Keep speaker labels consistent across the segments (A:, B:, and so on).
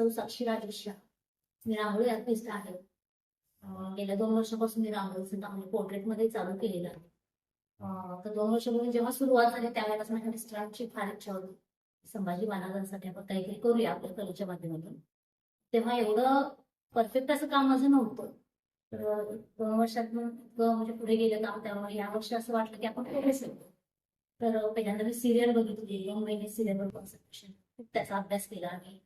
A: सौ साक्षी राजेश शाह. मी रांगोळी आर्टिस्ट आहे गेल्या दोन वर्षापासून मी रांगोळीचं पोर्ट्रेट पोर्ट्रेटमध्ये चालू केलेलं आहे. तर दोन वर्षापूर्वी जेव्हा सुरुवात झाली त्यावेळेस माझ्या मिस्टरांची फार इच्छा होती. संभाजी महाराजांसाठी आपण काहीतरी करूया आपल्या कलेच्या माध्यमातून. तेव्हा एवढं परफेक्ट असं काम माझं नव्हतं. तर दोन वर्षात इतकं म्हणजे पुढे गेलं काम त्यामुळे या वर्षी असं वाटलं की आपण करू शकतो तर पहिल्यांदा मी सिरियल बघितली दोन महिने सिरियल कॉन्सन्ट्रेशन खूप त्याचा अभ्यास केला आणि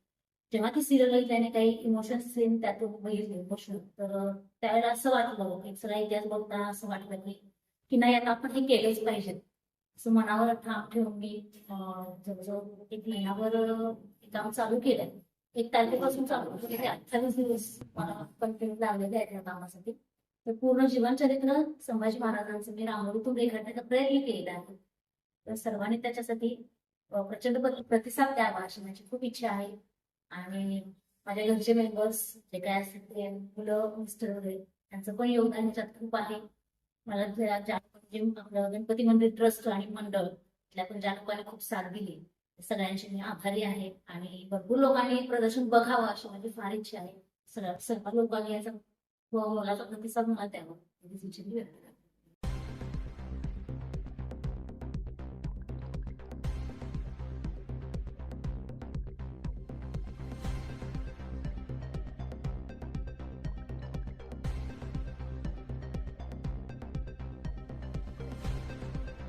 A: जेव्हा ती सिरियल बघितल्याने काही इमोशन सीन त्यातून बघितले इमोशन तर त्यावेळेला असं वाटलं एक सगळा इतिहास बघताना असं वाटलं की की नाही आता आपण हे केलंच पाहिजे. असं मनावर ठाम ठेवून मी जवळजवळ एक महिनाभर हे काम चालू केलंय. एक तारखेपासून चालू केलं. म्हणजे अठ्ठावीस दिवस मला कंटिन्यू लागलेले आहेत या कामासाठी. तर पूर्ण जीवनचरित्र संभाजी महाराजांचं मी रांगोळीतून रेखाटण्याचा प्रयत्न केलेला आहे. तर सर्वांनी त्याच्यासाठी प्रचंड प्रतिसाद द्यावा अशी माझी खूप इच्छा आहे. आणि माझ्या घरचे मेंबर्स जे काय असतील ते मुलं मिस्टर वगैरे त्यांचं पण योगदान ह्याच्यात खूप आहे. मला जे आपलं गणपती मंदिर ट्रस्ट आणि मंडळ इथल्या पण ज्या लोकांनी खूप साथ दिली सगळ्यांची मी आभारी आहे. आणि भरपूर लोकांनी प्रदर्शन बघावं अशी माझी फार इच्छा आहे. सगळ्या सर्व लोकांनी याचा हो, हो, व मोलाचा प्रतिसाद मला द्यावा. व्यक्त